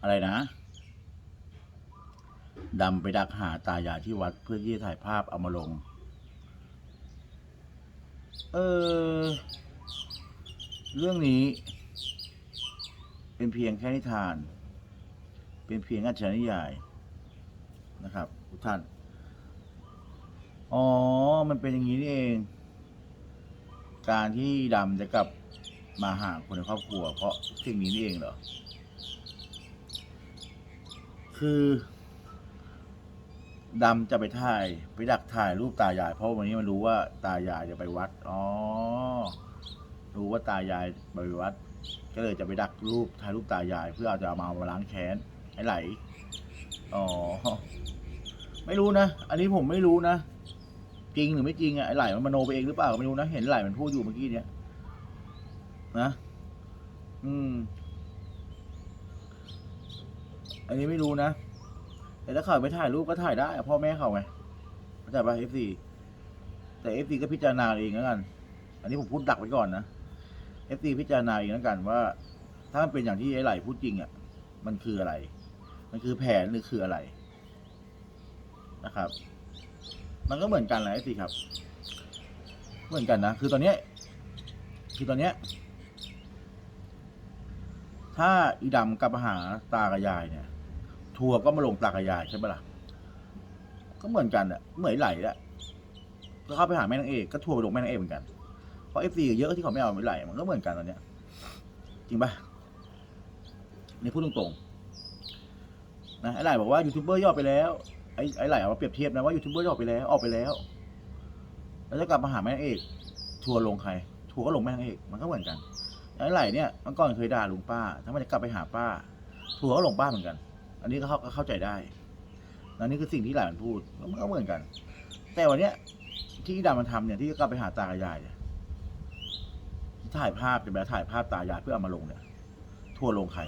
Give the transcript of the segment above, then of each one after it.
อะไรนะดำไปดักหาตายายที่วัดเพื่อที่จะถ่ายภาพเอามาลง เออ เรื่องนี้ เป็นเพียงแค่นิทาน เป็นเพียงอัจฉริยายนะครับ ทุกท่าน อ๋อ มันเป็นอย่างนี้นี่เอง การที่ดำจะกลับมาหาคนในครอบครัว เพราะสิ่งนี้นี่เองเหรอ คือดำจะไปถ่ายไปดักถ่ายรูปตายาย เพราะวันนี้มันรู้ว่าตายายจะไปวัดอ๋อรู้ว่าตายายไปวัด ก็เลยจะไปดักรูปถ่ายรูปตายาย เพื่อเอาจะเอามาล้างแค้นให้ไหลอ๋อไม่รู้นะอันนี้ผมไม่รู้นะจริงหรือไม่จริงอะไอไหลมันมโนไปเองหรือเปล่าไม่รู้นะเห็นไหลมันพูดอยู่เมื่อกี้เนี้ยนะ อืม อันนี้ไม่รู้นะ แต่ถ้าเขาไปถ่ายรูปก็ถ่ายได้พ่อแม่เขาไงเข้าใจป่ะเอฟซีแต่เอฟซีก็พิจารณาเองแล้วกัน อันนี้ผมพูดดักไว้ก่อนนะเอฟซีพิจารณาเองแล้วกันว่า ถ้ามันเป็นอย่างที่ไอ้ไหลพูดจริงอะ่ะ มันคืออะไร มันคือแผนหรือคืออะไรนะครับ มันก็เหมือนกันแหละเอฟซีครับ เหมือนกันนะ คือตอนเนี้ยคือตอนเนี้ย ถ้าอีดำกลับมาหาตากับยายเนี่ย ทัวร์ก็มาลงตากับยายใช่ปะล่ะก็เหมือนกันอะเหมือนไหลและก็เข้าไปหาแม่นางเอกก็ทัวร์ไปลงแม่นางเอกเหมือนกันเพราะเอฟซีเยอะที่เขาไม่เอาไม่ไหลมันก็เหมือนกันตอนเนี้ย จริงปะนี่พูดตรงๆนะไอ้ไหลบอกว่ายูทูบเบอร์ย่อไปแล้วไอ้ไอ้ไหลเอามาเปรียบเทียบนะว่ายูทูบเบอร์ย่อไปแล้วออกไปแล้วแล้วจะกลับมาหาแม่นางเอก ทัวร์ลงใคร ทัวร์ก็ลงแม่นางเอกมันก็เหมือนกันไอ้ไหลเนี่ยเมื่อก่อนเคยด่าลุงป้าถ้ามันจะกลับไปหาป้า ทัวร์ก็ลงป้าเหมือนกัน อันนี้ก็เข้าก็เข้าใจได้แล้วนี่คือสิ่งที่หลานมันพูดมันก็เหมือนกัน แต่วันเนี้ย ที่ดามันทำเนี่ยที่กลับไปหาตากับยายเนี่ยถ่ายภาพจะแบบถ่ายภาพตายายเพื่อเอามาลงเนี่ย ทัวร์ลงใคร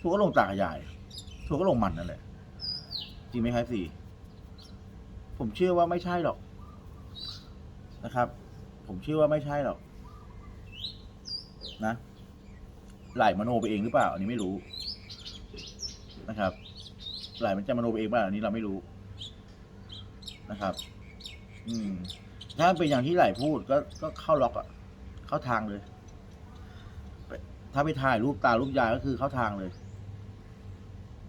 ทัวร์ก็ลงตากับยาย ทัวร์ก็ลงมันนั่นแหละจริงไหมครับสี่ผมเชื่อว่าไม่ใช่หรอกนะครับ ผมเชื่อว่าไม่ใช่หรอกนะไหลมโนไปเองหรือเปล่า อันนี้ไม่รู้ นะครับ หลมันจะมโนไปเองเปล่าอันนี้เราไม่รู้นะครับ อืม ถ้าเป็นอย่างที่หลายพูดก็ก็เข้าล็อกอะเข้าทางเลย ถ้าไปถ่ายรูปตารูปยายก็คือเข้าทางเลย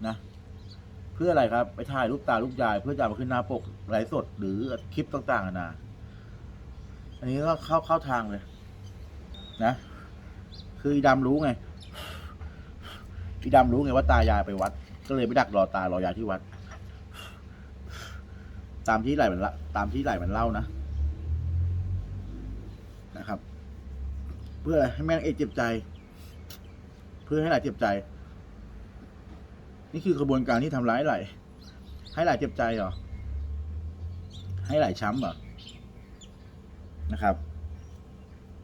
นะเพื่ออะไรครับ ไปถ่ายรูปตารูปยาย เพื่อจะมาขึ้นหน้าปกไลฟ์สดหรือคลิปต่างๆนานาอันนี้ก็เข้าเข้าทางเลย นะ คือดำรู้ไง อีดำรู้ไงว่าตายายไปวัด ก็เลยไปดักรอตารอยายที่วัด ตามที่ไหลมันละตามที่ไหลมันเล่านะนะครับ เพื่อให้แม่นางเอกเจ็บใจ เพื่อให้ไหลเจ็บใจ นี่คือกระบวนการที่ทำร้ายไหลให้ไหลเจ็บใจเหรอให้ไหลช้ำเหรอนะครับ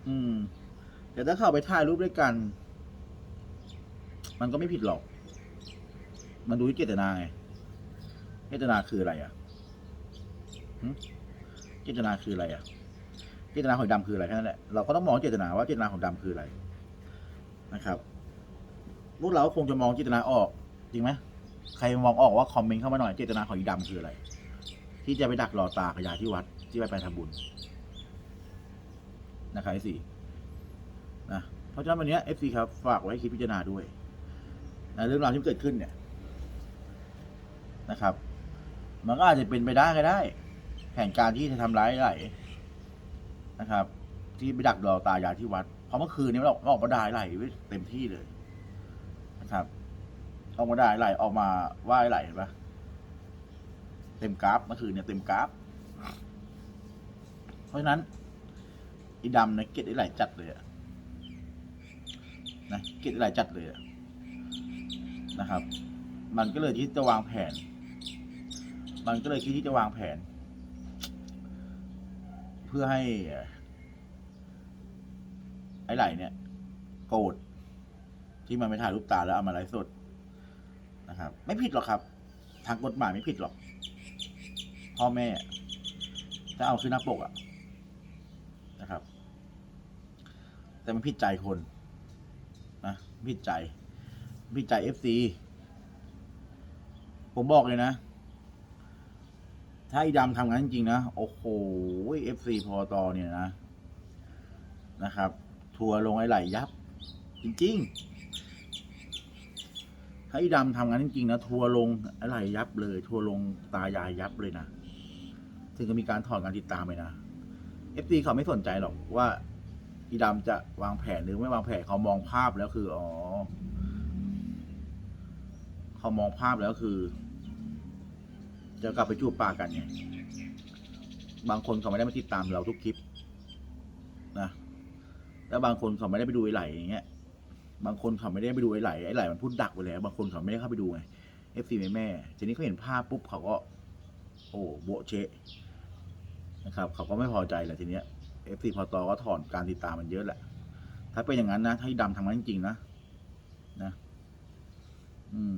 อืมแต่ถ้าเข้าไปถ่ายรูปด้วยกัน มันก็ไม่ผิดหรอก มันดูที่เจตนาไง เจตนาคืออะไรอะเจตนาคืออะไรอะ เจตนาของดำคืออะไรแค่นั้นแหละ เราก็ต้องมองเจตนาว่าเจตนาของดำคืออะไร นะครับพวกเราคงจะมองเจตนาออก จริงไหมใครมองออกว่าคอมเมนต์เข้ามาหน่อยเจตนาของอีดำคืออะไร ที่จะไปดักรอตาขยายที่วัดที่ไปไปทำบุญนะครับไอสี่นะเพราะฉะนั้นวันนี้เอฟซีครับ ฝากไว้คิดพิจารณาด้วย เรื่องราวที่เกิดขึ้นเนี่ยนะครับ มันก็อาจจะเป็นไปได้ก็ได้ แผนการที่จะทำร้ายไหลนะครับ ที่ไปดักรอตายายที่วัดเพราะเมื่อคืนนี้มันออกออกมาด่าไหลไว้เต็มที่เลยนะครับ ออกมาด่าไหลออกมาว่าไหลเห็นปะเต็มกราฟเมื่อคืนเนี่ยเต็มกราฟ เพราะฉะนั้นอีดำนะเกลียดไอ้ไหลจัดเลยอะนะเกลียดไอ้ไหลจัดเลยอะ นะครับ มันก็เลยที่จะวางแผน มันก็เลยคิดที่จะวางแผน เพื่อให้ไอ้ไหลเนี่ย โกรธที่มันไปถ่ายรูปตาแล้วเอามาไลฟ์สดนะครับ ไม่ผิดหรอกครับ ทางกฎหมายไม่ผิดหรอก พ่อแม่ถ้าเอาขึ้นหน้าปกอะนะครับ แต่มันผิดใจคนนะผิดใจ ผิดใจเอฟซีผมบอกเลยนะ ถ้าไอ้ดำทำงั้นจริงนะ โอ้โหเอฟซีพอตอเนี่ยนะ นะครับ ทัวร์ลงไอ้ไหลยับ จริง ๆ ถ้าไอ้ดำทำงั้นจริงๆนะ ทัวร์ลงไอ้ไหลยับเลย ทัวร์ลงตายายยับเลยนะซึ่งก็มีการถอนการติดตามไปนะเอฟซีเขาไม่สนใจหรอกว่าอีดำจะวางแผนหรือไม่วางแผนเขามองภาพแล้วคือ อ๋อ เขามองภาพแล้วคือ จะกลับไปจูบปากกันไงบางคนเขาไม่ได้มาติดตามเราทุกคลิปนะแล้วบางคนเขาไม่ได้ไปดูไอ้ไหลอย่างเงี้ย บางคนเขาไม่ได้ไปดูไอ้ไหลไอ้ไหลมันพูดดักไปแล้วบางคนเขาไม่ได้เข้าไปดูไงเอฟซีแม่แม่ทีนี้เขาเห็นภาพปุ๊บเขาก็ โอ้โบเชะนะครับเขาก็ไม่พอใจแหละทีเนี้ยเอฟซีพอตอก็ถอนการติดตามมันเยอะแหละ ถ้าเป็นอย่างนั้นนะ ถ้าดำทำงั้นจริงๆนะ นะ อืม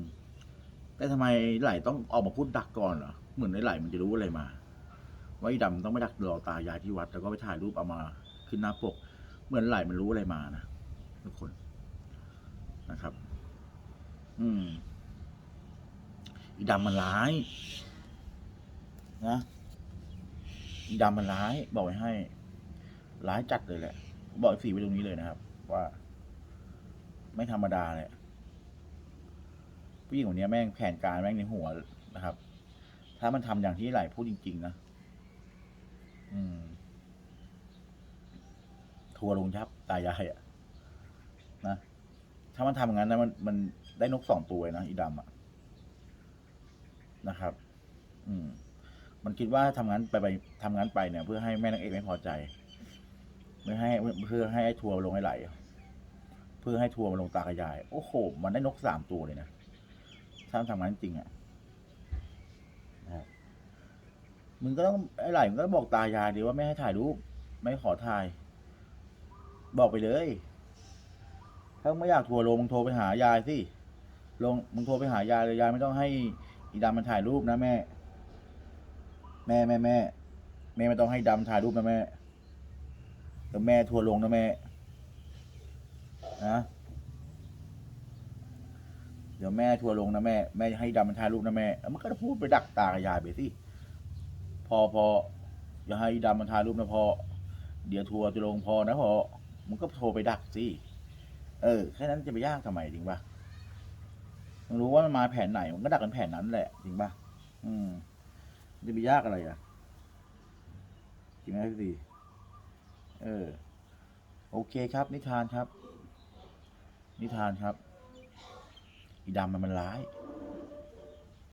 แต่ทำไมไหลต้องออกมาพูดดักก่อนเหรอเหมือนไอ้ไหลมันจะรู้อะไรมา ว่าไอ้ดำต้องไปดักรอตายายที่วัด แล้วก็ไปถ่ายรูปเอามาขึ้นหน้าปก เหมือนไหลมันรู้อะไรมานะทุกคนนะครับ อืมอีดำมันร้าย นะอีดำมันร้าย บอกไว้ให้ ร้ายจัดเลยแหละ บอกสีไปตรงนี้เลยนะครับ ว่า ไม่ธรรมดาเลย ผู้หญิงคนนี้แม่งแผนการแม่งในหัวนะครับ ถ้ามันทำอย่างที่ไหลพูดจริง ๆ นะอืม ทัวร์ลงยับตายายอะนะถ้ามันทำอย่างนั้นนะมันมันได้นกสองตัวนะอีดำอะนะครับ อืม มันคิดว่าทำงั้นไปไปทำงั้นไปเนี่ย เพื่อให้แม่นางเอกไม่พอใจเพื่อให้เพื่อให้ทัวร์ลงให้ไหล เพื่อให้ทัวร์มาลงตากระยาย โอ้โห มันได้นกสามตัวเลยนะ ถ้าทำงั้นจริงอะนะมึงก็ต้องไอ้ไหลมึงก็บอกตายายดีว่าไม่ให้ถ่ายรูปไม่ขอถ่าย บอกไปเลย ถ้าไม่อยากทัวร์ลงมึงโทรไปหายายสิลงมึงโทรไปหายายเลยยายไม่ต้องให้อีดำมันถ่ายรูปนะแม่ แม่แม่แม่แม่ไม่ต้องให้ดำถ่ายรูปนะแม่เดี๋ยวแม่ทัวร์ลงนะแม่นะ เดี๋ยวแม่ทัวร์ลงนะแม่แม่ให้ดำมันถ่ายรูปนะแม่มันก็จะพูดไปดักตากับยายไปสิพอพออย่าให้ดำมันถ่ายรูปนะพอเดี๋ยวทัวร์จะลงพอนะพอมึงก็โทรไปดักสิเออแค่นั้นจะไปยากทำไมจริงปะมึงรู้ว่ามันมาแผนไหนมันก็ดักกันแผนนั้นแหละจริงปะอืมจะไปยากอะไรอะจริงไหมพี่ดีเออ โอเคครับ นิทานครับ นิทานครับ อีดำมันมันร้าย